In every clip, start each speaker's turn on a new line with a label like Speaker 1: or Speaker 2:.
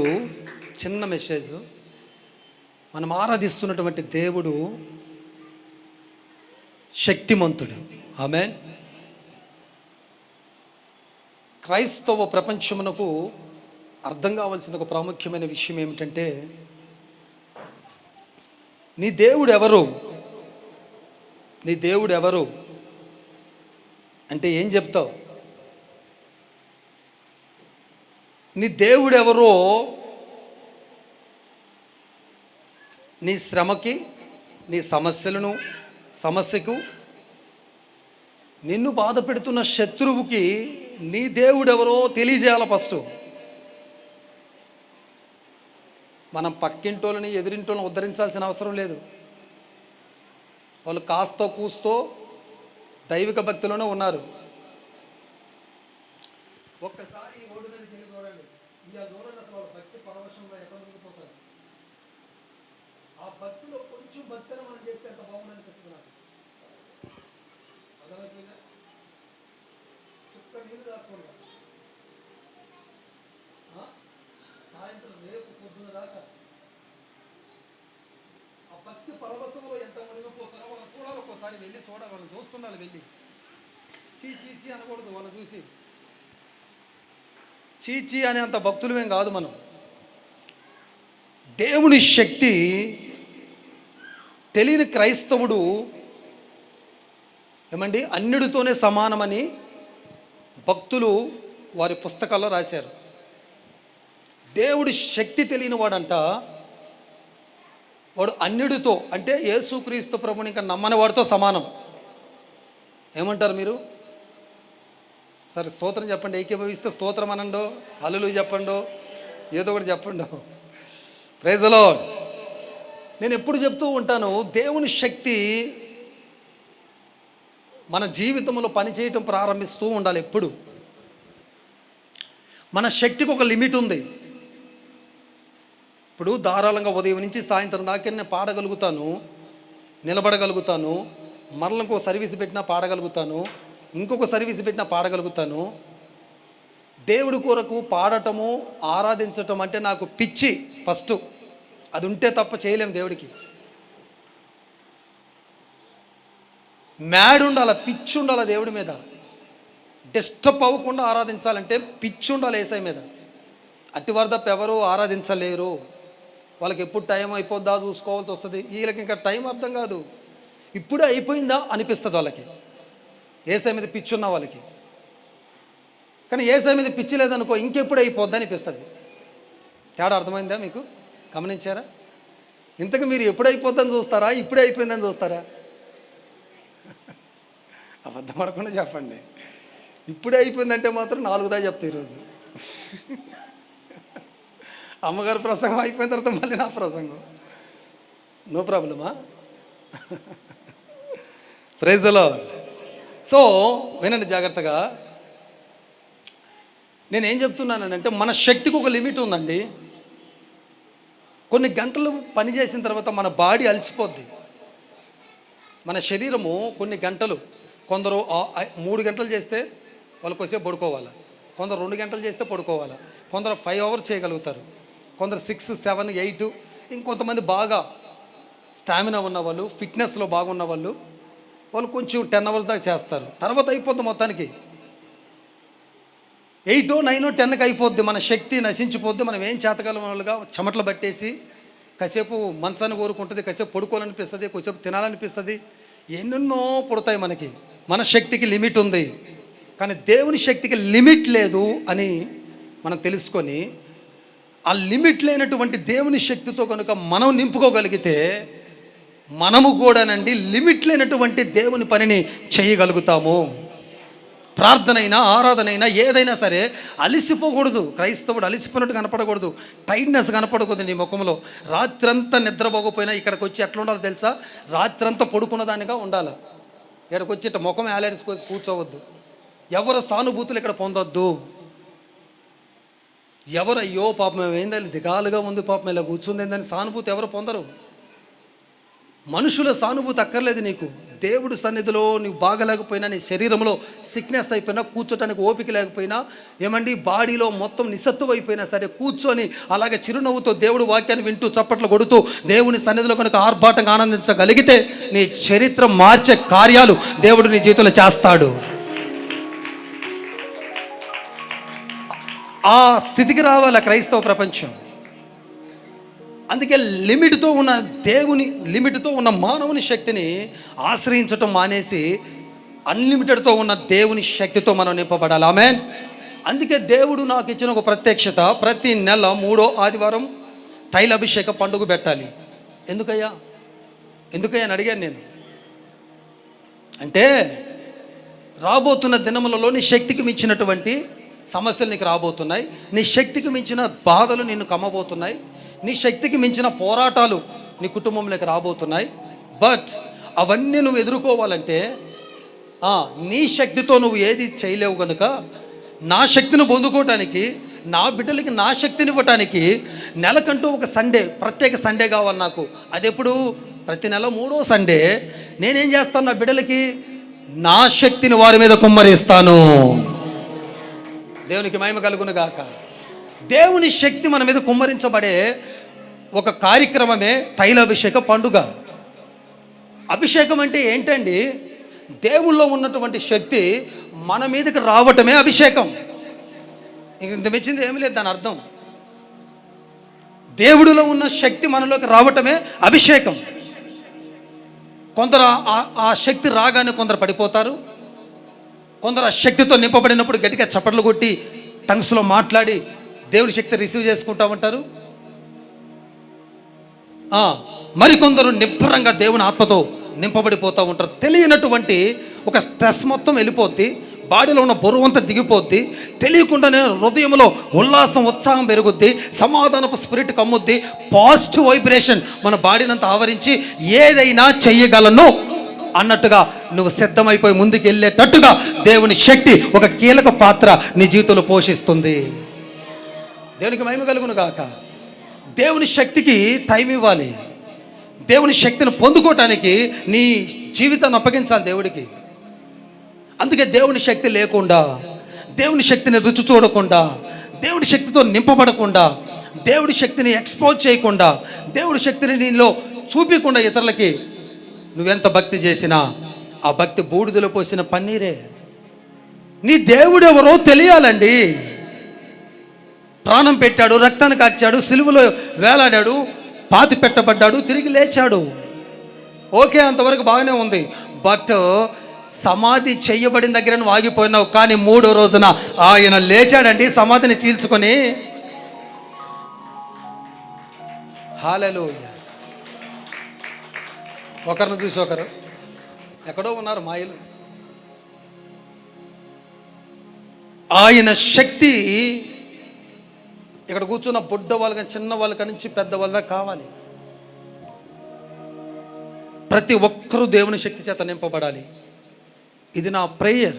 Speaker 1: చిన్న మెసేజ్. మనం ఆరాధిస్తున్నటువంటి దేవుడు శక్తిమంతుడు. ఆమె క్రైస్తవ ప్రపంచమునకు అర్థం కావాల్సిన ఒక ప్రాముఖ్యమైన విషయం ఏమిటంటే నీ దేవుడు ఎవరు? నీ దేవుడు ఎవరు? అంటే ఏం చెప్తావు? నీ దేవుడెవరో నీ శ్రమకి నీ సమస్యలను సమస్యకు నిన్ను బాధ పెడుతున్న శత్రువుకి నీ దేవుడెవరో తెలియజేయాలి ఫస్ట్. మనం పక్కింటోళ్ళని ఎదిరింటోళ్ళని ఉద్ధరించాల్సిన అవసరం లేదు. వాళ్ళు కాస్తో కూస్తో దైవిక భక్తిలోనే ఉన్నారు. ఒక్కసారి ఈ చూడండి అసలు వాళ్ళ భక్తి పరవశంలో ఎక్కడ మునిగిపోతారు ఆ భక్తిలో కొంచెం భక్తిని మనం చేస్తే ఎంత బాగుంది అనిపిస్తుంది నాకు. అర్థమవుతుందా చుక్క నీళ్ళు కాకుండా సాయంత్రం రేపు పొద్దున దాకా. ఆ భక్తి పరవశంలో ఎంత మునిగిపోతారో వాళ్ళని చూడాలి. ఒక్కోసారి వెళ్ళి చూడాలి వాళ్ళని చూస్తుండాలి వెళ్ళి. చీ చీ చీ అనకూడదు వాళ్ళని చూసి. చీచీ అనే అంత భక్తులమేం కాదు మనం. దేవుని శక్తి తెలియని క్రైస్తవుడు ఏమండి? అన్నిటితోనే సమానమని భక్తులు వారి పుస్తకాల్లో రాశారు. దేవుడి శక్తి తెలియని వాడంట వాడు అన్నిటితో అంటే యేసుక్రీస్తు ప్రభుని ఇంకా నమ్మని వాడితో సమానం. ఏమంటారు మీరు? సరే స్తోత్రం చెప్పండి. ఏకీభవిస్తే స్తోత్రం అనండో అల్లులు చెప్పండో ఏదో ఒకటి చెప్పండు. ప్రైజలో నేను ఎప్పుడు చెప్తూ ఉంటాను దేవుని శక్తి మన జీవితంలో పనిచేయటం ప్రారంభిస్తూ ఉండాలి ఎప్పుడు. మన శక్తికి ఒక లిమిట్ ఉంది. ఇప్పుడు ధారాళంగా ఉదయం నుంచి సాయంత్రం దాకా నేను పాడగలుగుతాను నిలబడగలుగుతాను మరలకు సర్వీస్ పెట్టినా పాడగలుగుతాను ఇంకొక సర్వీస్ పెట్టినా పాడగలుగుతాను. దేవుడి కొరకు పాడటము ఆరాధించటం అంటే నాకు పిచ్చి ఫస్ట్. అది ఉంటే తప్ప చేయలేం దేవుడికి. మ్యాడ్ ఉండాల పిచ్చి ఉండాలి దేవుడి మీద? డిస్టర్బ్ అవ్వకుండా ఆరాధించాలంటే పిచ్చి ఉండాలి ఏసై మీద. అట్టి వరదప్ప ఎవరు ఆరాధించలేరు. వాళ్ళకి ఎప్పుడు టైం అయిపోద్దా చూసుకోవాల్సి వస్తుంది. వీళ్ళకి ఇంకా టైం అర్థం కాదు. ఇప్పుడే అయిపోయిందా అనిపిస్తుంది వాళ్ళకి. ఏసై మీద పిచ్చి ఉన్న వాళ్ళకి. కానీ ఏసై మీద పిచ్చి లేదనుకో ఇంకెప్పుడు అయిపోద్ది అనిపిస్తుంది. తేడా అర్థమైందా మీకు? గమనించారా? ఇంతకు మీరు ఎప్పుడు అయిపోద్దని చూస్తారా? ఇప్పుడే అయిపోయిందని చూస్తారా? అబద్ధం పడకుండా చెప్పండి. ఇప్పుడే అయిపోయిందంటే మాత్రం నాలుగుదా చెప్తా ఈరోజు. అమ్మగారు ప్రసంగం అయిపోయిన తర్వాత మళ్ళీ నా ప్రసంగం. నో ప్రాబ్లమా? ప్రైజ్లో సో వినండి జాగ్రత్తగా. నేనేం చెప్తున్నానంటే మన శక్తికి ఒక లిమిట్ ఉందండి. కొన్ని గంటలు పని చేసిన తర్వాత మన బాడీ అలసిపోద్ది. మన శరీరము కొన్ని గంటలు కొందరు మూడు గంటలు చేస్తే వాళ్ళకి వచ్చే పడుకోవాలి. కొందరు రెండు గంటలు చేస్తే పడుకోవాలి. కొందరు ఫైవ్ అవర్స్ చేయగలుగుతారు. కొందరు సిక్స్ సెవెన్ ఎయిట్ ఇంకొంతమంది బాగా స్టామినా ఉన్న వాళ్ళు ఫిట్నెస్లో బాగున్న వాళ్ళు వాళ్ళు కొంచెం టెన్ అవర్స్ దాకా చేస్తారు. తర్వాత అయిపోద్ది మొత్తానికి. ఎయిటో నైనో టెన్కి అయిపోద్ది. మన శక్తి నశించిపోద్ది. మనం ఏం చేతగలం వాళ్ళుగా చెమటలు పట్టేసి కాసేపు మంచాన్ని కోరుకుంటుంది కాసేపు పడుకోవాలనిపిస్తుంది కాసేపు తినాలనిపిస్తుంది. ఎన్నెన్నో పుడతాయి మనకి. మన శక్తికి లిమిట్ ఉంది. కానీ దేవుని శక్తికి లిమిట్ లేదు అని మనం తెలుసుకొని ఆ లిమిట్ లేనటువంటి దేవుని శక్తితో కనుక మనం నింపుకోగలిగితే మనము కూడానండి లిమిట్ లేనటువంటి దేవుని పనిని చేయగలుగుతాము. ప్రార్థనైనా ఆరాధనైనా ఏదైనా సరే అలిసిపోకూడదు. క్రైస్తవుడు అలిసిపోయినట్టు కనపడకూడదు. టైట్నెస్ కనపడకూడదు నీ ముఖంలో. రాత్రంతా నిద్రపోకపోయినా ఇక్కడికి వచ్చి ఎట్లా ఉండాలో తెలుసా? రాత్రంతా పడుకున్న దానిగా ఉండాలి. ఇక్కడికి వచ్చి ఇట్లా ముఖం ఏలాడేసుకొని కూర్చోవద్దు. ఎవరు సానుభూతులు ఇక్కడ పొందొద్దు. ఎవరు అయ్యో పాపం ఏందని దిగాలుగా ఉంది పాపం ఇలా కూర్చుంది ఏందని సానుభూతి ఎవరు పొందరు? మనుషుల సానుభూతి అక్కర్లేదు నీకు. దేవుడు సన్నిధిలో నువ్వు బాగలేకపోయినా నీ శరీరంలో సిక్నెస్ అయిపోయినా కూర్చోటానికి ఓపిక లేకపోయినా ఏమండి బాడీలో మొత్తం నిస్సత్తువ అయిపోయినా సరే కూర్చొని అలాగే చిరునవ్వుతో దేవుడు వాక్యాన్ని వింటూ చప్పట్లు కొడుతూ దేవుని సన్నిధిలో కనుక ఆర్భాటంగా ఆనందించగలిగితే నీ చరిత్ర మార్చే కార్యాలు దేవుడు నీ జీవితంలో చేస్తాడు. ఆ స్థితికి రావాల క్రైస్తవ ప్రపంచం? అందుకే లిమిట్తో ఉన్న దేవుని లిమిట్తో ఉన్న మానవుని శక్తిని ఆశ్రయించటం మానేసి అన్లిమిటెడ్తో ఉన్న దేవుని శక్తితో మనం నింపబడాలి. ఆమె అందుకే దేవుడు నాకు ఇచ్చిన ఒక ప్రత్యక్షత ప్రతి నెల మూడో ఆదివారం తైలాభిషేక పండుగ పెట్టాలి. ఎందుకయ్యా? ఎందుకయ్యా అని అడిగాను నేను. అంటే రాబోతున్న దినములలో నీ శక్తికి మించినటువంటి సమస్యలు నీకు రాబోతున్నాయి. నీ శక్తికి మించిన బాధలు నిన్ను కమ్మబోతున్నాయి. నీ శక్తికి మించిన పోరాటాలు నీ కుటుంబంలోకి రాబోతున్నాయి. బట్ అవన్నీ నువ్వు ఎదుర్కోవాలంటే నీ శక్తితో నువ్వు ఏది చేయలేవు కనుక నా శక్తిని పొందుకోవటానికి నా బిడ్డలకి నా శక్తిని ఇవ్వటానికి నెలకంటూ ఒక సండే ప్రత్యేక సండే కావాలి నాకు. అది ఎప్పుడు ప్రతి నెల మూడో సండే నేనేం చేస్తాను నా బిడ్డలకి? నా శక్తిని వారి మీద కుమ్మరిస్తాను. దేవునికి మహిమ కలుగును గాక. దేవుని శక్తి మన మీద కుమ్మరించబడే ఒక కార్యక్రమమే తైలాభిషేక పండుగ. అభిషేకం అంటే ఏంటండి? దేవుల్లో ఉన్నటువంటి శక్తి మన మీదకి రావటమే అభిషేకం. ఇంక ఇంత మెచ్చింది ఏమి లేదు దాని అర్థం. దేవుడిలో ఉన్న శక్తి మనలోకి రావటమే అభిషేకం. కొందరు ఆ- శక్తి రాగానే కొందరు పడిపోతారు. కొందరు ఆ శక్తితో నింపబడినప్పుడు గట్టిగా చప్పట్లు కొట్టి టంగ్స్లో మాట్లాడి దేవుడి శక్తి రిసీవ్ చేసుకుంటా ఉంటారు. మరికొందరు నిబ్బరంగా దేవుని ఆత్మతో నింపబడిపోతూ ఉంటారు. తెలియనటువంటి ఒక స్ట్రెస్ మొత్తం వెళ్ళిపోద్ది బాడీలో ఉన్న బరువు అంతా దిగిపోద్ది తెలియకుండానే హృదయంలో ఉల్లాసం ఉత్సాహం పెరుగుద్ది సమాధానపు స్పిరిట్ కమ్ముద్ది పాజిటివ్ వైబ్రేషన్ మన బాడీని అంతా ఆవరించి ఏదైనా చెయ్యగలను అన్నట్టుగా నువ్వు సిద్ధమైపోయి ముందుకు వెళ్ళేటట్టుగా దేవుని శక్తి ఒక కీలక పాత్ర నీ జీవితంలో పోషిస్తుంది. దేవునికి మహిమ కలుగును గాక? దేవుని శక్తికి టైం ఇవ్వాలి. దేవుని శక్తిని పొందుకోవటానికి నీ జీవితాన్ని అప్పగించాలి దేవుడికి. అందుకే దేవుని శక్తి లేకుండా దేవుని శక్తిని రుచి చూడకుండా దేవుడి శక్తితో నింపబడకుండా దేవుడి శక్తిని ఎక్స్పోజ్ చేయకుండా దేవుడి శక్తిని నీలో చూపించకుండా ఇతరులకి నువ్వెంత భక్తి చేసినా ఆ భక్తి బూడిదలో పోసిన పన్నీరే. నీ దేవుడు ఎవరో తెలియాలండి. ప్రాణం పెట్టాడు రక్తాన్ని కాచాడు సిలువలో వేలాడాడు పాతి పెట్టబడ్డాడు తిరిగి లేచాడు. ఓకే అంతవరకు బాగానే ఉంది. బట్ సమాధి చేయబడిన దగ్గర నువ్వు ఆగిపోయినావు కానీ మూడో రోజున ఆయన లేచాడండి సమాధిని చీల్చుకొని. హాలెలు ఒకరిని చూసి ఒకరు ఎక్కడో ఉన్నారు మాయలు. ఆయన శక్తి ఇక్కడ కూర్చున్న బుడ్డ కానీ చిన్న వాళ్ళ నుంచి పెద్ద వాళ్ళ దాకా కావాలి. ప్రతి ఒక్కరూ దేవుని శక్తి చేత నింపబడాలి. ఇది నా ప్రేయర్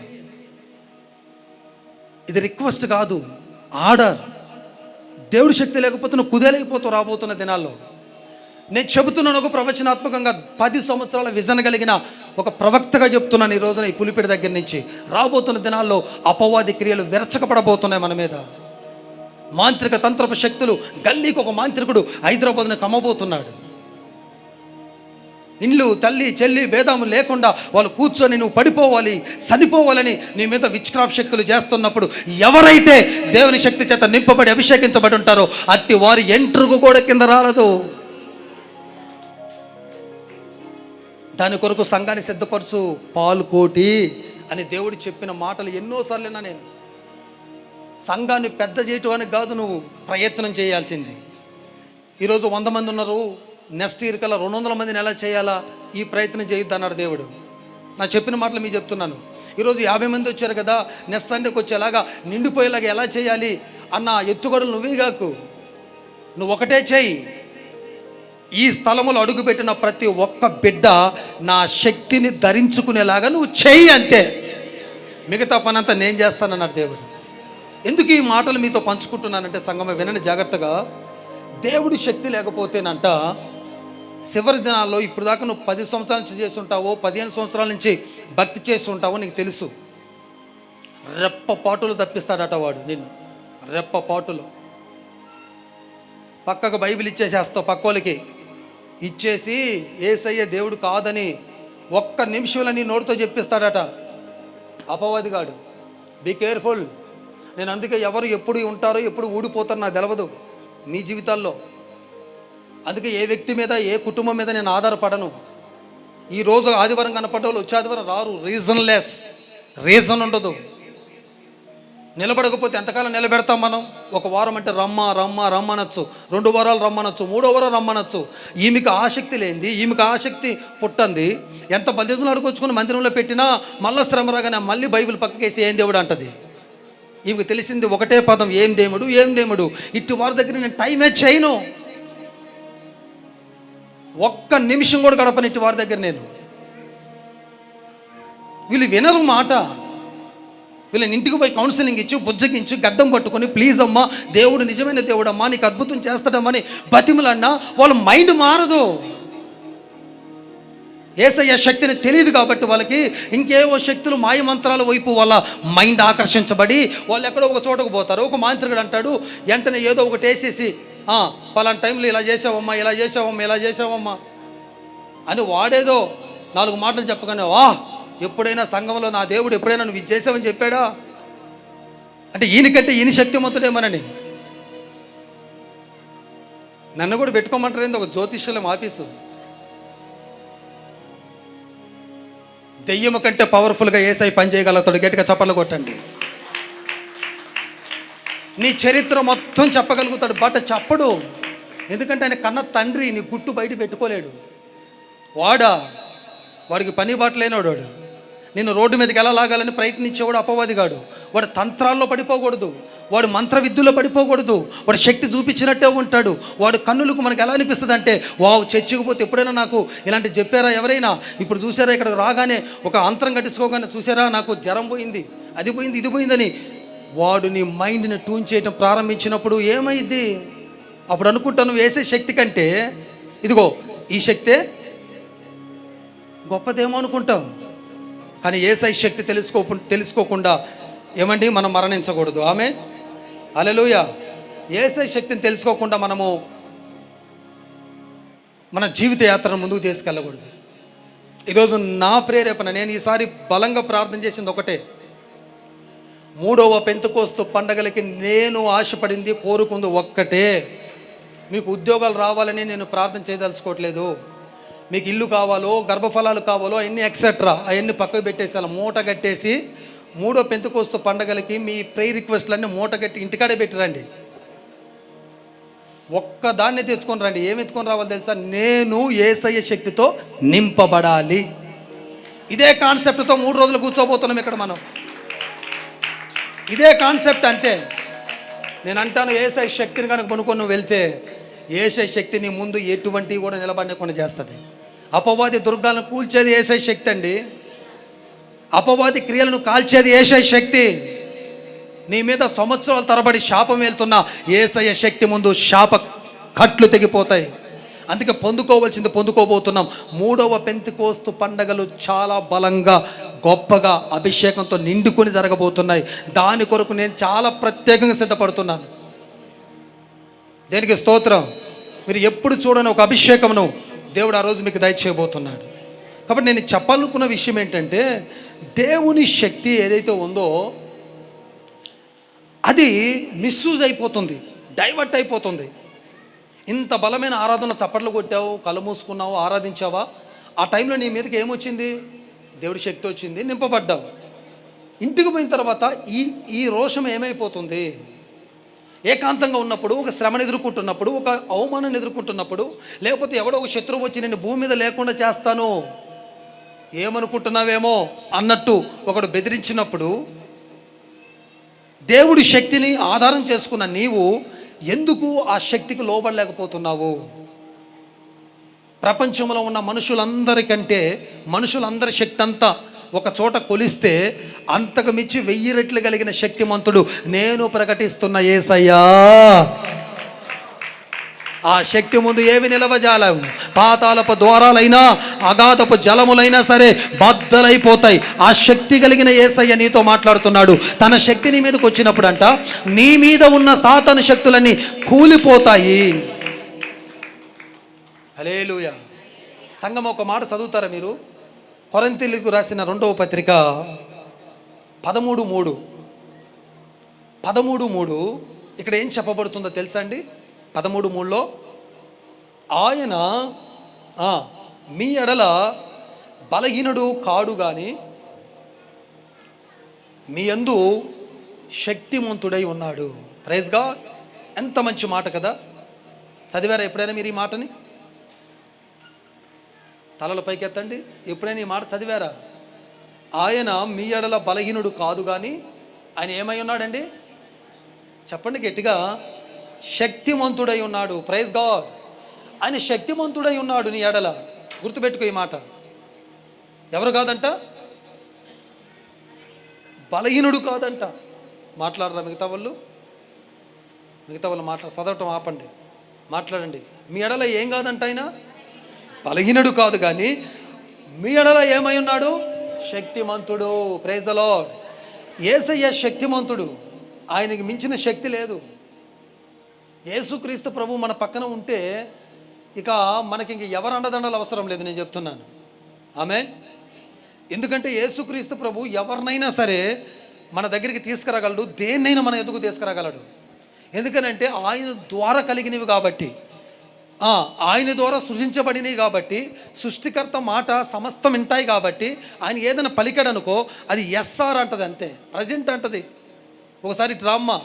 Speaker 1: ఇది రిక్వెస్ట్ కాదు ఆర్డర్ దేవుడి శక్తి లేకపోతే నువ్వు కుదేలేకపోతావు రాబోతున్న దినాల్లో. నేను చెబుతున్నాను ఒక ప్రవచనాత్మకంగా పది సంవత్సరాల విజన్ కలిగిన ఒక ప్రవక్తగా చెప్తున్నాను ఈ రోజున ఈ పులిపిడి దగ్గర నుంచి. రాబోతున్న దినాల్లో అపవాది క్రియలు విరచకపడబోతున్నాయి మన మీద. మాంత్రిక తంత్రపు శక్తులు గల్లీకి ఒక మాంత్రికుడు హైదరాబాద్ను కమ్మబోతున్నాడు. ఇండ్లు తల్లి చెల్లి భేదము లేకుండా వాళ్ళు కూర్చొని నువ్వు పడిపోవాలి చనిపోవాలని నీ మీద విచ్క్రాప్ శక్తులు చేస్తున్నప్పుడు ఎవరైతే దేవుని శక్తి చేత నింపబడి అభిషేకించబడి ఉంటారో అట్టి వారి ఎంట్రుకు కూడా కింద రాలదు. దాని కొరకు సంఘాన్ని సిద్ధపరచు పాలు కోటి అని దేవుడు చెప్పిన మాటలు ఎన్నోసార్లు విన్నా నేను. సంఘాన్ని పెద్ద చేయటానికి కాదు నువ్వు ప్రయత్నం చేయాల్సింది. ఈరోజు వంద మంది ఉన్నారు నెక్స్ట్ ఇయర్ కల్లా రెండు వందల మందిని ఎలా చేయాలా? ఈ ప్రయత్నం చేయొద్దు అన్నాడు దేవుడు. నా చెప్పిన మాటలు మీకు చెప్తున్నాను. ఈరోజు యాభై మంది వచ్చారు కదా నెక్స్ట్ సండేకి వచ్చేలాగా నిండిపోయేలాగా ఎలా చేయాలి అన్న ఎత్తుగడలు నువ్వే కాకు. నువ్వు ఒకటే చేయి. ఈ స్థలములో అడుగుపెట్టిన ప్రతి ఒక్క బిడ్డ నా శక్తిని ధరించుకునేలాగా నువ్వు చెయ్యి అంతే. మిగతా పనంతా నేను చేస్తానన్నాడు దేవుడు. ఎందుకు ఈ మాటలు మీతో పంచుకుంటున్నానంటే సంగమ వినని జాగ్రత్తగా. దేవుడి శక్తి లేకపోతేనంట చివరి దినాల్లో ఇప్పుడు దాకా నువ్వు పది సంవత్సరాల నుంచి చేసి ఉంటావో పదిహేను సంవత్సరాల నుంచి భక్తి చేసి ఉంటావో నీకు తెలుసు. రెప్ప పాటులు తప్పిస్తాడట వాడు నిన్ను. రెప్ప పాటులు. పక్కకు బైబిల్ ఇచ్చేసేస్తావు పక్కోళ్ళకి ఇచ్చేసి ఏసయ్య దేవుడు కాదని ఒక్క నిమిషంలో నీ నోటితో చెప్పిస్తాడట. అపవాదిగాడు బీ కేర్ఫుల్ నేను అందుకే ఎవరు ఎప్పుడు ఉంటారో ఎప్పుడు ఊడిపోతారో నాకు తెలవదు. మీ జీవితాల్లో. అందుకే ఏ వ్యక్తి మీద ఏ కుటుంబం మీద నేను ఆధారపడను. ఈ రోజు ఆదివారం కనపడ్డ వాళ్ళు వచ్చే ఆదివారం రారు. రీజన్లెస్. రీజన్ ఉండదు. నిలబడకపోతే ఎంతకాలం నిలబెడతాం మనం? ఒక వారం అంటే రమ్మ రమ్మ రమ్మనొచ్చు. రెండు వారాలు రమ్మనొచ్చు. మూడో వారం రమ్మనొచ్చు. ఈమెకు ఆసక్తి లేనిది ఈమెకి ఆసక్తి పుట్టంది. ఎంత బలిదులు అడుకొచ్చుకుని మందిరంలో పెట్టినా మళ్ళీ శ్రమ రాగానే మళ్ళీ బైబిల్ పక్కకేసి ఏం దేవుడు అంటది? ఈమెకు తెలిసింది ఒకటే పదం ఏం దేవుడు ఏం దేవుడు ఇటు వారి దగ్గర నేను టైమే చేయను. ఒక్క నిమిషం కూడా గడపని ఇటు వారి దగ్గర నేను. వీళ్ళు వినరు మాట. వీళ్ళని ఇంటికి పోయి కౌన్సిలింగ్ ఇచ్చి బుజ్జగించి గడ్డం పట్టుకొని ప్లీజ్ అమ్మా దేవుడు నిజమైన దేవుడు అమ్మా నీకు అద్భుతం చేస్తాడమ్మని బతిమలన్నా వాళ్ళ మైండ్ మారదు. ఏసయ్య శక్తిని తెలియదు కాబట్టి వాళ్ళకి ఇంకేవో శక్తులు మాయమంత్రాల వైపు వాళ్ళ మైండ్ ఆకర్షించబడి వాళ్ళు ఎక్కడో ఒక చోటకు పోతారు. ఒక మాంత్రికుడు అంటాడు వెంటనే ఏదో ఒకటి వేసేసి పలానా టైంలో ఇలా చేసావమ్మా ఇలా చేసావమ్మా ఇలా చేసావమ్మా అని వాడేదో నాలుగు మాటలు చెప్పగానే వా ఎప్పుడైనా సంఘంలో నా దేవుడు ఎప్పుడైనా నువ్వు ఇది చేసావని చెప్పాడా? అంటే ఈయనకంటే ఈయన శక్తిమంతుడేమోనని నన్ను కూడా పెట్టుకోమంటారు ఏంది ఒక జ్యోతిష్యులం ఆఫీసు. దెయ్యము కంటే పవర్ఫుల్గా ఏసై పని చేయగలుగుతాడు గట్టిగా చప్పట్లు కొట్టండి. నీ చరిత్ర మొత్తం చెప్పగలుగుతాడు. బట్ చెప్పడు. ఎందుకంటే ఆయన కన్న తండ్రి నీ గుట్టు బయట పెట్టుకోలేడు. వాడా? వాడికి పని బాటలేనోడు వాడు. నేను రోడ్డు మీదకి ఎలా లాగాలని ప్రయత్నించేవాడు అపవాదిగాడు వాడు తంత్రాల్లో పడిపోకూడదు. వాడు మంత్ర విద్యలో పడిపోకూడదు. వాడు శక్తి చూపించినట్టే ఉంటాడు. వాడు కన్నులకు మనకు ఎలా అనిపిస్తుంది అంటే వావు చర్చికి ఎప్పుడైనా నాకు ఇలాంటి చెప్పారా ఎవరైనా? ఇప్పుడు చూసారా ఇక్కడ రాగానే ఒక అంతరం కట్టించుకోగానే చూసారా నాకు జ్వరం పోయింది అది పోయింది ఇది పోయిందని. వాడు నీ మైండ్ని ట్యూన్ చేయటం ప్రారంభించినప్పుడు ఏమైంది? అప్పుడు అనుకుంటాను వేసే శక్తి కంటే ఇదిగో ఈ శక్తే గొప్పదేమో అనుకుంటాం. కానీ ఏసై శక్తి తెలుసుకో తెలుసుకోకుండా ఏమండి? మనం మరణించకూడదు. ఆమె అలలుయ ఏసై శక్తిని తెలుసుకోకుండా మనము మన జీవిత యాత్రను ముందుకు తీసుకెళ్ళకూడదు. ఈరోజు నా ప్రేరేపణ నేను ఈసారి బలంగా ప్రార్థన చేసింది ఒకటే. మూడవ పెంతుకోస్తు పండగలకి నేను ఆశపడింది కోరుకుంది ఒక్కటే. మీకు ఉద్యోగాలు రావాలని నేను ప్రార్థన చేయదలుచుకోవట్లేదు. మీకు ఇల్లు కావాలో గర్భఫలాలు కావాలో అవన్నీ ఎక్సెట్రా అవన్నీ పక్కకు పెట్టేసి అలా మూట కట్టేసి మూడో పెంతుకోస్తు పండగలకి మీ ప్రే రిక్వెస్ట్లన్నీ మూటగట్టి ఇంటికాడే పెట్టిరండి. ఒక్క దాన్ని తెచ్చుకొని రండి. ఏమి ఎత్తుకొని రావాలి తెలుసా? నేను ఏసయ్య శక్తితో నింపబడాలి. ఇదే కాన్సెప్ట్తో మూడు రోజులు కూర్చోబోతున్నాం ఇక్కడ మనం. ఇదే కాన్సెప్ట్ అంతే. నేను అంటాను ఏసై శక్తిని కనుక కొనుక్కొని నువ్వు వెళ్తే ఏసై శక్తిని ముందు ఎటువంటివి కూడా నిలబడకుండా చేస్తుంది. అపవాది దుర్గాలను కూల్చేది ఏసై శక్తి అండి. అపవాది క్రియలను కాల్చేది ఏసై శక్తి. నీ మీద సంవత్సరాల తరబడి శాపం వెళ్తున్న ఏసయ్య శక్తి ముందు శాప కట్లు తెగిపోతాయి. అందుకే పొందుకోవాల్సింది పొందుకోబోతున్నాం. మూడవ పెంతికోస్తు పండగలు చాలా బలంగా గొప్పగా అభిషేకంతో నిండుకొని జరగబోతున్నాయి. దాని కొరకు నేను చాలా ప్రత్యేకంగా సిద్ధపడుతున్నాను. దేనికి స్తోత్రం? మీరు ఎప్పుడు చూడని ఒక అభిషేకమును దేవుడు ఆ రోజు మీకు దయచేయబోతున్నాడు. కాబట్టి నేను చెప్పాలనుకున్న విషయం ఏంటంటే దేవుని శక్తి ఏదైతే ఉందో అది మిస్యూజ్ అయిపోతుంది డైవర్ట్ అయిపోతుంది. ఇంత బలమైన ఆరాధన చప్పట్లు కొట్టావు కళ్ళు మూసుకున్నావు ఆరాధించావా? ఆ టైంలో నీ మీదకి ఏమొచ్చింది? దేవుడి శక్తి వచ్చింది నింపబడ్డావు. ఇంటికి పోయిన తర్వాత ఈ ఈ రోషం ఏమైపోతుంది? ఏకాంతంగా ఉన్నప్పుడు ఒక శ్రమను ఎదుర్కొంటున్నప్పుడు ఒక అవమానాన్ని ఎదుర్కొంటున్నప్పుడు లేకపోతే ఎవడో ఒక శత్రువు వచ్చి నేను భూమి మీద లేకుండా చేస్తాను. ఏమనుకుంటున్నావేమో అన్నట్టు ఒకడు బెదిరించినప్పుడు దేవుడి శక్తిని ఆధారం చేసుకున్న నీవు ఎందుకు ఆ శక్తికి లోబడలేకపోతున్నావు? ప్రపంచంలో ఉన్న మనుషులందరికంటే మనుషులందరి శక్తి అంతా ఒక చోట కొలిస్తే అంతకు మించి వెయ్యి రెట్లు కలిగిన శక్తిమంతుడు నేను ప్రకటిస్తున్న ఏసయ్యా. ఆ శక్తి ముందు ఏవి నిలవజాలవు? పాతాలపు ద్వారాలైనా అగాధపు జలములైనా సరే బద్దలైపోతాయి. ఆ శక్తి కలిగిన ఏసయ్య నీతో మాట్లాడుతున్నాడు. తన శక్తి నీ మీదకి వచ్చినప్పుడు అంట నీ మీద ఉన్న సాతన శక్తులన్నీ కూలిపోతాయి. హలేలుయ సంగం ఒక మాట చదువుతారా మీరు? కొరంతిలకు రాసిన రెండవ పత్రిక పదమూడు మూడు. పదమూడు మూడు. ఇక్కడ ఏం చెప్పబడుతుందో తెలుసా అండి? పదమూడు మూడులో ఆయన మీ ఎడల బలహీనుడు కాడు కానీ మీ యందు శక్తిమంతుడై ఉన్నాడు. ప్రైజ్గా ఎంత మంచి మాట కదా. చదివారా ఎప్పుడైనా మీరు ఈ మాటని? తలల పైకెత్తండి. ఎప్పుడైనా ఈ మాట చదివారా? ఆయన మీ ఎడల బలహీనుడు కాదు కానీ ఆయన ఏమై ఉన్నాడండి? చెప్పండి గట్టిగా. శక్తిమంతుడై ఉన్నాడు. ప్రైజ్ గాడ్ ఆయన శక్తిమంతుడై ఉన్నాడు నీ ఎడల. గుర్తుపెట్టుకో ఈ మాట. ఎవరు కాదంట? బలహీనుడు కాదంట. మాట్లాడరా మిగతా వాళ్ళు? మిగతా వాళ్ళు మాట్లాడ చదవటం ఆపండి. మాట్లాడండి. మీ ఎడల ఏం కాదంట ఆయన? బలహీనుడు కాదు కానీ మీ ఎడల ఏమై ఉన్నాడు? శక్తిమంతుడు. ప్రైజ్ లార్డ్ ఏసయ్య శక్తిమంతుడు. ఆయనకి మించిన శక్తి లేదు. యేసుక్రీస్తు ప్రభు మన పక్కన ఉంటే ఇక మనకి ఇంక ఎవరు అండదండలు అవసరం లేదు నేను చెప్తున్నాను. ఆమె ఎందుకంటే యేసుక్రీస్తు ప్రభు ఎవరినైనా సరే మన దగ్గరికి తీసుకురాగలడు దేన్నైనా మన ఎందుకు తీసుకురాగలడు. ఎందుకనంటే ఆయన ద్వారా కలిగినవి కాబట్టి ఆయన ద్వారా సృజించబడినవి కాబట్టి సృష్టికర్త మాట సమస్తం వింటాయి కాబట్టి ఆయన ఏదైనా పలికాడనుకో అది ఎస్ఆర్ అంటది అంతే ప్రజెంట్ అంటది. ఒకసారి డ్రామా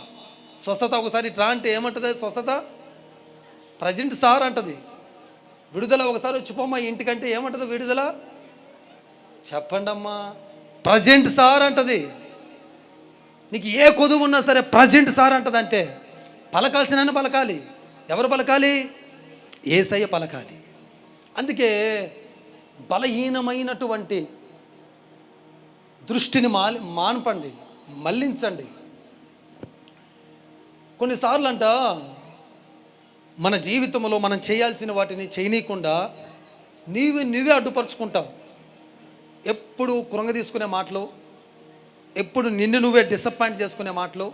Speaker 1: స్వస్థత ఒకసారి ట్రా అంటే ఏమంటుంది? స్వస్థత? ప్రజెంట్ సార్ అంటది. విడుదల ఒకసారి వచ్చిపోమ్మా ఇంటికంటే ఏమంటుంది విడుదల? చెప్పండమ్మా. ప్రజెంట్ సార్ అంటది. నీకు ఏ కొదువు ఉన్నా సరే ప్రజెంట్ సార్ అంటది అంతే పలకాల్సిన పలకాలి. ఎవరు పలకాలి? ఏసయ్య పలకాలి. అందుకే బలహీనమైనటువంటి దృష్టిని మాలి మాన్పండి మళ్ళించండి. కొన్నిసార్లు అంట మన జీవితంలో మనం చేయాల్సిన వాటిని చేయనీయకుండా నీవే నువ్వే అడ్డుపరుచుకుంటావు. ఎప్పుడు కృంగ తీసుకునే మాటలు ఎప్పుడు నిన్ను నువ్వే డిసప్పాయింట్ చేసుకునే మాటలు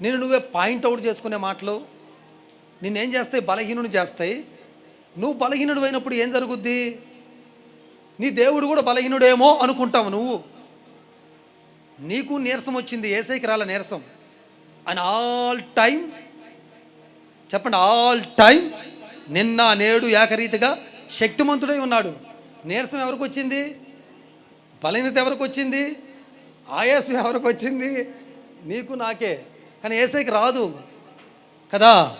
Speaker 1: నిన్ను నువ్వే పాయింట్ అవుట్ చేసుకునే మాటలు నిన్నేం చేస్తాయి? బలహీనుడు చేస్తాయి. నువ్వు బలహీనుడు అయినప్పుడు ఏం జరుగుద్ది? నీ దేవుడు కూడా బలహీనుడేమో అనుకుంటావు నువ్వు. నీకు నీరసం వచ్చింది ఏసైకి రాల నీరసం. అండ్ ఆల్ టైం చెప్పండి ఆల్ టైం నిన్న నేడు ఏకరీతిగా శక్తిమంతుడై ఉన్నాడు. నీరసం ఎవరికి వచ్చింది? బలహీనత ఎవరికి వచ్చింది? ఆయాసం ఎవరికి వచ్చింది? నీకు నాకే. కానీ ఏసైకి రాదు. కదా?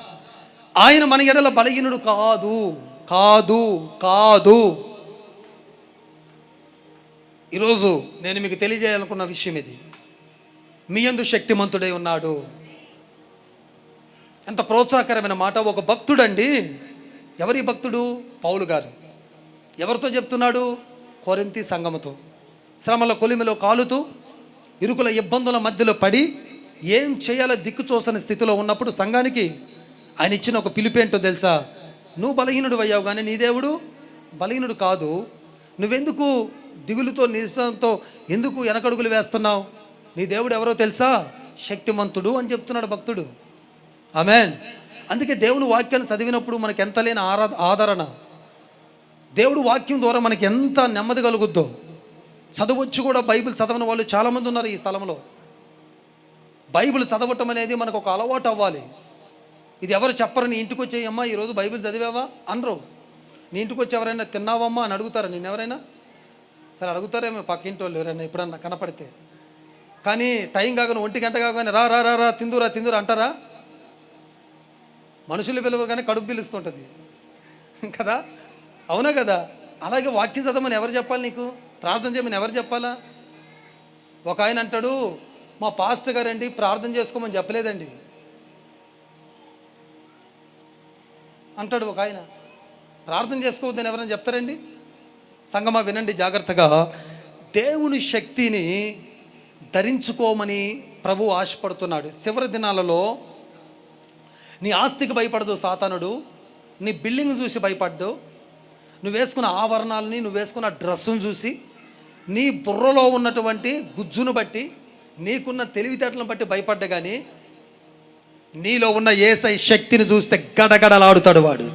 Speaker 1: ఆయన మన ఎడల బలహీనుడు కాదు. కాదు కాదు. ఈరోజు నేను మీకు తెలియజేయాలనుకున్న విషయం ఇది. మీ యందు శక్తిమంతుడై ఉన్నాడు. ఎంత ప్రోత్సాహకరమైన మాట. ఒక భక్తుడండి. ఎవరి భక్తుడు? పౌలు గారు. ఎవరితో చెప్తున్నాడు? కొరింతి సంగమతో శ్రమల కొలిమిలో కాలుతూ ఇరుకుల ఇబ్బందుల మధ్యలో పడి ఏం చేయాలో దిక్కు చూసని స్థితిలో ఉన్నప్పుడు సంఘానికి ఆయన ఇచ్చిన ఒక పిలిపేంటో తెలుసా? నువ్వు బలహీనుడు అయ్యావు కానీ నీ దేవుడు బలహీనుడు కాదు. నువ్వెందుకు దిగులుతో నిరసనతో ఎందుకు వెనకడుగులు వేస్తున్నావు? నీ దేవుడు ఎవరో తెలుసా? శక్తిమంతుడు అని చెప్తున్నాడు భక్తుడు. ఆమెన్. అందుకే దేవుని వాక్యాన్ని చదివినప్పుడు మనకు ఎంత లేని ఆరా ఆదరణ. దేవుడు వాక్యం ద్వారా మనకి ఎంత నెమ్మది కలుగుద్దో. చదవచ్చు కూడా బైబిల్ చదవని వాళ్ళు చాలామంది ఉన్నారు ఈ స్థలంలో. బైబిల్ చదవటం అనేది మనకు ఒక అలవాటు అవ్వాలి. ఇది ఎవరు చెప్పరు నీ ఇంటికి వచ్చే అమ్మా ఈరోజు బైబిల్ చదివావా? అనరు. నీ ఇంటికి వచ్చి ఎవరైనా తిన్నావమ్మా అని అడుగుతారా. నేను ఎవరైనా? సరే అడుగుతారేమో పక్కింటి వాళ్ళు ఎవరైనా ఎప్పుడన్నా కనపడితే. కానీ టైం కాగానే ఒంటి గంట కాగానే రా రా రా రా తిందురా తిందురా అంటారా? మనుషులు పిలవరు కానీ కడుపు పిలుస్తుంటుంది. కదా? అవునా కదా? అలాగే వాక్యం చదవమని ఎవరు చెప్పాలి నీకు? ప్రార్థన చేయమని ఎవరు చెప్పాలా? ఒక ఆయన అంటాడు మా పాస్టర్ గారండి ప్రార్థన చేసుకోమని చెప్పలేదండి. అంటాడు ఒక ఆయన ప్రార్థన చేసుకోవద్దని ఎవరైనా చెప్తారండి? సంగమా వినండి జాగ్రత్తగా. దేవుని శక్తిని ధరించుకోమని ప్రభు ఆశపడుతున్నాడు. చివరి దినాలలో నీ ఆస్తికి భయపడదు సాతానుడు నీ బిల్డింగ్ చూసి భయపడ్డు నువ్వు వేసుకున్న ఆభరణాలని నువ్వు వేసుకున్న డ్రెస్సును చూసి నీ బుర్రలో ఉన్నటువంటి గుజ్జును బట్టి నీకున్న తెలివితేటలను బట్టి భయపడ్డ కానీ నీలో ఉన్న ఏసై శక్తిని చూస్తే గడగడలాడుతాడు వాడు.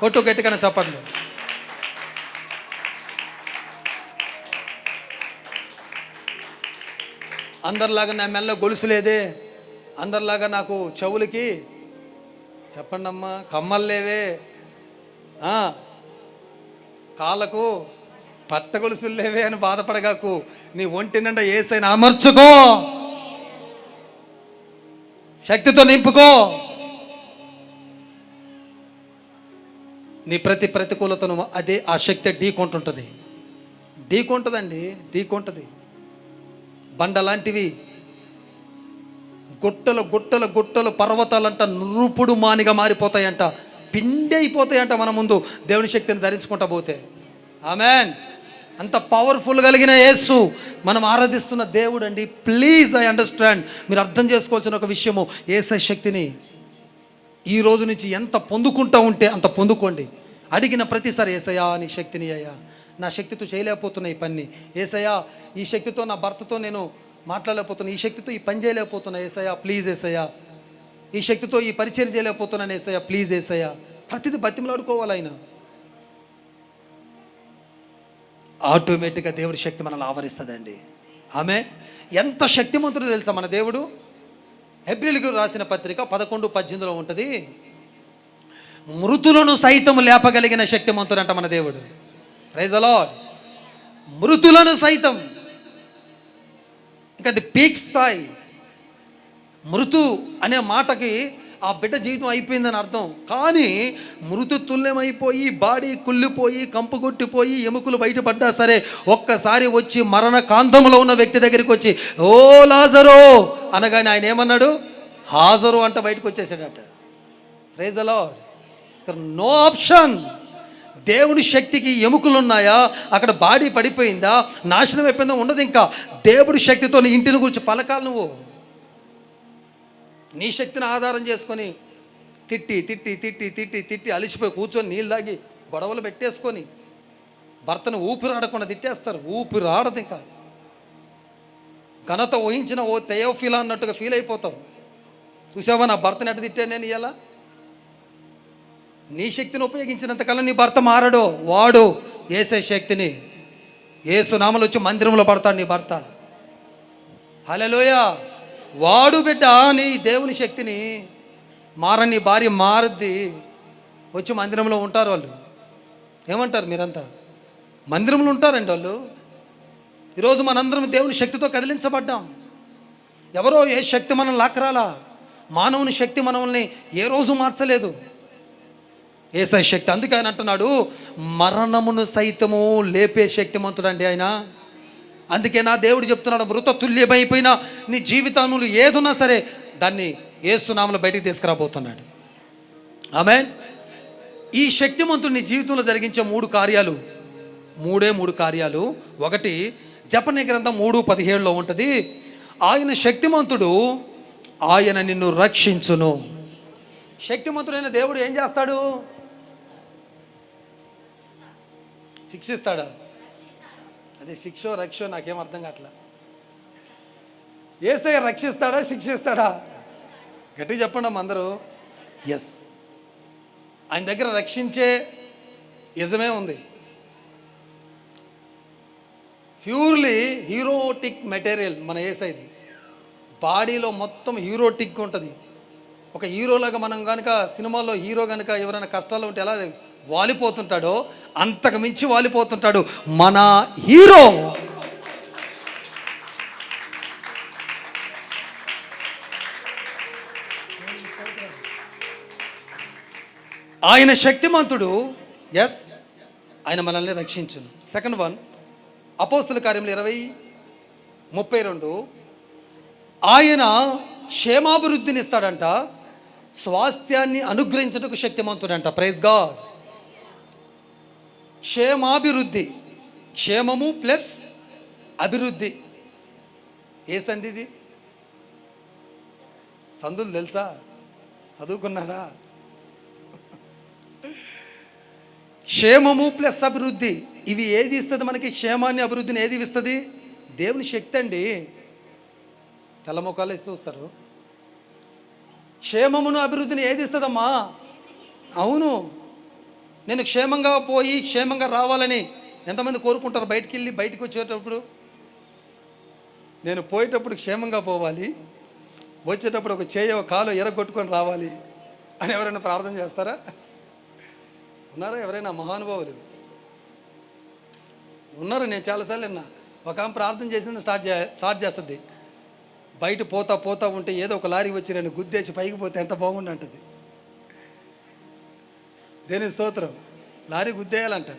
Speaker 1: కొట్టు గట్టిగా చెప్పండి. అందరిలాగా నా మెల్ల గొలుసు లేదే. అందరిలాగా నాకు చెవులకి చెప్పండి అమ్మా కమ్మలు లేవే. కాళ్ళకు పట్ట గొలుసులు లేవే అని బాధపడగాకు నీ ఒంటి నిండా ఏసైనా అమర్చుకో. శక్తితో నింపుకో. నీ ప్రతి ప్రతికూలతను అదే ఆ శక్తి ఢీకొంటుంటుంది. ఢీకొంటుందండి ఢీకొంటుంది. బండ లాంటివి. గుట్టలు గుట్టలు గుట్టలు పర్వతాలంట నృపుడు మానిగా మారిపోతాయంట. పిండి అయిపోతాయంట మన ముందు. దేవుని శక్తిని ధరించుకుంటా పోతే. ఆమెన్. అంత పవర్ఫుల్ కలిగిన యేసు. మనం ఆరాధిస్తున్న దేవుడు అండి ప్లీజ్ ఐ అండర్స్టాండ్ మీరు అర్థం చేసుకోవాల్సిన ఒక విషయము. ఏసై శక్తిని ఈ రోజు నుంచి ఎంత పొందుకుంటా ఉంటే అంత పొందుకోండి. అడిగిన ప్రతిసారి ఏసయ్యా నీ శక్తిని అయ్యా. నా శక్తితో చేయలేకపోతున్నా ఈ పని. ఏసయ్యా ఈ శక్తితో నా భర్తతో నేను మాట్లాడలేకపోతున్నా. ఈ శక్తితో ఈ పని చేయలేకపోతున్నా ఏసయ్యా ప్లీజ్ ఏసయ్యా. ఈ శక్తితో ఈ పరిచయం చేయలేకపోతున్నాను ఏసయ్యా ప్లీజ్ ఏసయ్యా. ప్రతిదీ బతిమలాడుకోవాలి ఆయన. ఆటోమేటిక్గా దేవుడి శక్తి మనల్ని ఆవరిస్తుందండి. ఆమె ఎంత శక్తిమంతుడు తెలుసా మన దేవుడు? ఏప్రిల్కి రాసిన పత్రిక పదకొండు పద్దెనిమిదిలో ఉంటుంది. మృతులను సైతం లేపగలిగిన శక్తిమంతుడు అంట మన దేవుడు. ప్రైజ్ అలాడ్ మృతులను సైతం ఇంకా అది పీక్ స్థాయి. మృతు అనే మాటకి ఆ బిడ్డ జీవితం అయిపోయిందని అర్థం. కానీ మృతు తుల్యమైపోయి బాడీ కుళ్ళిపోయి కంపు కొట్టిపోయి ఎముకలు బయటపడ్డా సరే ఒక్కసారి వచ్చి మరణ కాంతంలో ఉన్న వ్యక్తి దగ్గరికి వచ్చి ఓ లాజరో! అనగానే ఆయన ఏమన్నాడు? హాజరు అంట బయటకు వచ్చేసాడట. ప్రైజ్ అలా ఇక్కడ నో ఆప్షన్ దేవుని శక్తికి ఎముకలు ఉన్నాయా అక్కడ బాడీ పడిపోయిందా? నాశనం అయిపోయిందా? ఉండదు ఇంకా. దేవుడి శక్తితో నీ ఇంటిని గురించి పలకాలి నువ్వు. నీ శక్తిని ఆధారం చేసుకొని తిట్టి తిట్టి తిట్టి తిట్టి తిట్టి అలిసిపోయి కూర్చొని నీళ్ళు తాగి గొడవలు పెట్టేసుకొని భర్తను ఊపిరాడకుండా తిట్టేస్తారు. ఊపిరి ఆడదు ఇంకా. ఘనత ఊహించిన ఓ తెయోఫీలా అన్నట్టుగా ఫీల్ అయిపోతావు. చూసావా నా భర్తని ఎట్ట తిట్టాను నేను ఇలా నీ శక్తిని ఉపయోగించినంతకాలం నీ భర్త మారడు వాడు ఏసే శక్తిని. ఏసు నామలు వచ్చి మందిరంలో పడతాడు నీ భర్త. హలలోయ వాడు బిడ్డ నీ దేవుని శక్తిని మారని భార్య మారుద్ది. వచ్చి మందిరంలో ఉంటారు వాళ్ళు. ఏమంటారు మీరంతా? మందిరంలో ఉంటారండి వాళ్ళు. ఈరోజు మనందరం దేవుని శక్తితో కదిలించబడ్డాం. ఎవరో ఏ శక్తి మనం లాక్రాలా మానవుని శక్తి మనల్ని ఏ రోజు మార్చలేదు. ఏసై శక్తి. అందుకే ఆయన అంటున్నాడు మరణమును సైతము లేపే శక్తిమంతుడండి ఆయన. అందుకే నా దేవుడు చెప్తున్నాడు మృత తుల్యమైపోయిన నీ జీవితములు ఏదున్నా సరే దాన్ని ఏసునామలు బయటికి తీసుకురాబోతున్నాడు. ఆమె ఈ శక్తిమంతుడు నీ జీవితంలో జరిగించే మూడు కార్యాలు మూడే మూడు కార్యాలు. ఒకటి జపని గ్రంథం మూడు పదిహేడులో ఉంటుంది ఆయన శక్తిమంతుడు ఆయన నిన్ను రక్షించును. శక్తిమంతుడైన దేవుడు ఏం చేస్తాడు? శిక్షిస్తాడా? అదే శిక్షో రక్షో నాకేం అర్థం కావట్లా. ఏసై రక్షిస్తాడా శిక్షిస్తాడా? గట్టిగా చెప్పండి అందరూ. ఎస్ ఆయన దగ్గర రక్షించే యజమే ఉంది. ప్యూర్లీ హీరోటిక్ మెటీరియల్ మన ఏసైది. బాడీలో మొత్తం హీరోటిక్ ఉంటుంది. ఒక హీరోలాగా మనం కనుక సినిమాలో హీరో కనుక ఎవరైనా కష్టాలు ఉంటే ఎలా వాలిపోతుంటాడో అంతకు మించి వాలిపోతుంటాడు మన హీరో. ఆయన శక్తిమంతుడు ఎస్ ఆయన మనల్ని రక్షించును. సెకండ్ వన్ అపోస్తుల కార్యములు ఇరవై ముప్పై రెండు. ఆయన క్షేమాభివృద్ధిని ఇస్తాడంట స్వాస్థ్యాన్ని అనుగ్రహించటకు శక్తిమంతుడంట. ప్రైజ్ గాడ్ క్షేమాభివృద్ధి. క్షేమము ప్లస్ అభివృద్ధి. ఏ సంధిది సందులు తెలుసా? చదువుకున్నారా? క్షేమము ప్లస్ అభివృద్ధి. ఇవి ఏది ఇస్తుంది మనకి? క్షేమాన్ని అభివృద్ధిని ఏది ఇస్తుంది? దేవుని శక్తి అండి. తెల్లముఖాలు చూస్తారు క్షేమమును అభివృద్ధిని ఏది ఇస్తుందమ్మా? అవును. నేను క్షేమంగా పోయి క్షేమంగా రావాలని ఎంతమంది కోరుకుంటారు? బయటికి వెళ్ళి బయటికి వచ్చేటప్పుడు? నేను పోయేటప్పుడు క్షేమంగా పోవాలి. వచ్చేటప్పుడు ఒక చేయ కాలు ఎరగొట్టుకొని రావాలి అని ఎవరైనా ప్రార్థన చేస్తారా? ఉన్నారా ఎవరైనా మహానుభావులు? ఉన్నారు నేను చాలాసార్లు విన్నా. ఒక ఆమె ప్రార్థన చేసింది స్టార్ట్ చే స్టార్ట్ చేస్తుంది. బయట పోతా పోతా ఉంటే ఏదో ఒక లారీ వచ్చి నేను గుద్దేసి పైకి పోతే ఎంత బాగుండు అంటది. దేని స్తోత్రం? లారీ గుద్దేయాలంట.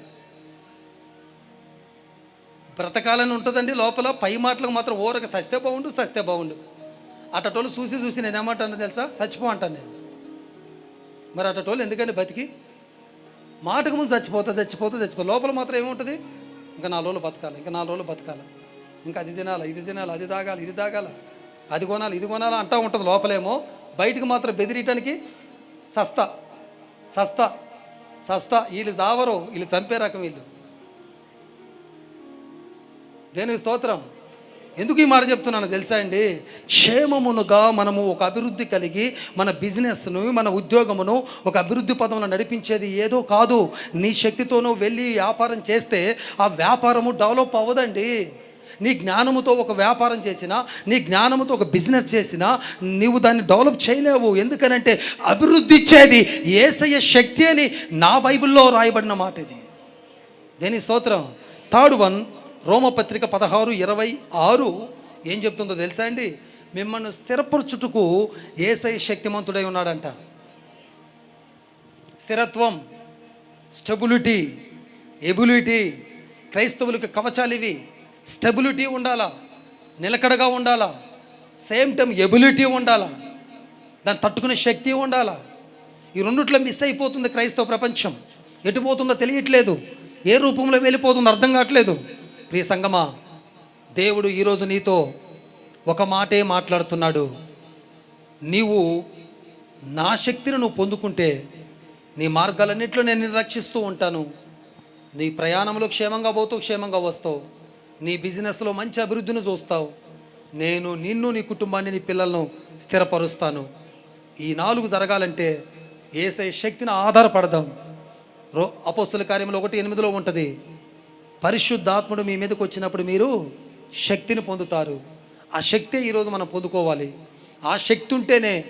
Speaker 1: బ్రతకాలని ఉంటుందండి లోపల పై మాటలకు మాత్రం ఊరక సస్తే బాగుండు సస్తే బాగుండు అటటోళ్ళు చూసి చూసి నేను ఏమంటాను తెలుసా? చచ్చిపో అంటాను నేను. మరి అటటోళ్ళు ఎందుకండి బతికి? మాటకు ముందు చచ్చిపోతా చచ్చిపోతా చచ్చిపో లోపల మాత్రం ఏముంటుంది? ఇంకా నాలుగు రోజులు బతకాలి ఇంకా నాలుగు రోజులు బతకాలి. ఇంకా అది తినాలి ఇది తినాలి అది తాగాలి ఇది తాగాల. అది కొనాలి ఇది కొనాలి అంటా ఉంటుంది లోపలేమో. బయటకు మాత్రం బెదిరియటానికి సస్తా సస్తా. సస్తా వీళ్ళు చావరు వీళ్ళు చంపే రకం వీళ్ళు. దేనికి స్తోత్రం. ఎందుకు ఈ మాట చెప్తున్నాను తెలుసా అండి? క్షేమమునుగా మనము ఒక అభివృద్ధి కలిగి మన బిజినెస్ను మన ఉద్యోగమును ఒక అభివృద్ధి పదంలో నడిపించేది ఏదో కాదు. నీ శక్తితోనూ వెళ్ళి వ్యాపారం చేస్తే ఆ వ్యాపారము డెవలప్ అవ్వదండి. నీ జ్ఞానముతో ఒక వ్యాపారం చేసినా నీ జ్ఞానముతో ఒక బిజినెస్ చేసినా నీవు దాన్ని డెవలప్ చేయలేవు. ఎందుకనంటే అభివృద్ధి ఇచ్చేది ఏసయ్య శక్తి అని నా బైబిల్లో రాయబడిన మాట ఇది. దేని స్తోత్రం? థర్డ్ వన్ రోమపత్రిక పదహారు ఇరవై ఆరు. ఏం చెప్తుందో తెలుసా అండి? మిమ్మల్ని స్థిరపరచుటకు ఏసై శక్తిమంతుడై ఉన్నాడంట. స్థిరత్వం స్టెబిలిటీ ఎబిలిటీ క్రైస్తవులకు కవచాలు ఇవి. స్టెబిలిటీ ఉండాలా? నిలకడగా ఉండాలా? సేమ్ టైం ఎబిలిటీ ఉండాలా? దాన్ని తట్టుకునే శక్తి ఉండాలా? ఈ రెండిట్లో మిస్ అయిపోతుంది క్రైస్తవ ప్రపంచం. ఎటు పోతుందో తెలియట్లేదు. ఏ రూపంలో వెళ్ళిపోతుందో అర్థం కావట్లేదు. ప్రియ సంగమా దేవుడు ఈరోజు నీతో ఒక మాటే మాట్లాడుతున్నాడు. నీవు నా శక్తిని నువ్వు పొందుకుంటే నీ మార్గాలన్నింటిలో నేను రక్షిస్తూ ఉంటాను. నీ ప్రయాణంలో క్షేమంగా పోతూ క్షేమంగా వస్తావు. నీ బిజినెస్లో మంచి అభివృద్ధిని చూస్తావు. నేను నిన్ను నీ కుటుంబాన్ని నీ పిల్లలను స్థిరపరుస్తాను. ఈ నాలుగు జరగాలంటే ఏసై శక్తిని ఆధారపడదాం. రో అపోస్తుల కార్యంలో ఒకటి ఎనిమిదిలో ఉంటుంది. పరిశుద్ధాత్ముడు మీ మీదకి వచ్చినప్పుడు మీరు శక్తిని పొందుతారు. ఆ శక్తి ఈరోజు మనం పొందుకోవాలి. ఆ శక్తి ఉంటేనే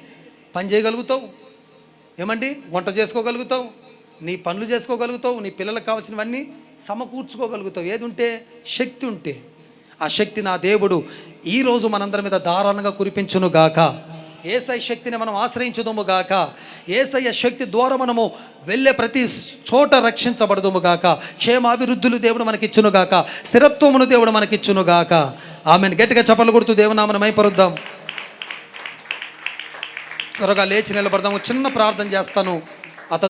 Speaker 1: పని చేయగలుగుతావు. ఏమండి? వంట చేసుకోగలుగుతావు. నీ పనులు చేసుకోగలుగుతావు. నీ పిల్లలకు కావాల్సినవన్నీ సమకూర్చుకోగలుగుతావు. ఏది ఉంటే శక్తి ఉంటే. ఆ శక్తి నా దేవుడు. ఈరోజు మనందరి మీద దారుణంగా కురిపించును గాక. ఏసై శక్తిని మనం ఆశ్రయించుదుము గాక. ఏసయ్య శక్తి ద్వారా మనము వెళ్ళే ప్రతి చోట రక్షించబడదుము గాక. క్షేమాభివృద్ధులు దేవుడు మనకిచ్చును గాక. స్థిరత్వమును దేవుడు మనకిచ్చును గాక. ఆమెను. గట్టిగా చప్పలు కొడుతూ దేవునామను మైపరుద్దాం త్వరగా లేచి నిలబడదాము. చిన్న ప్రార్థన చేస్తాను.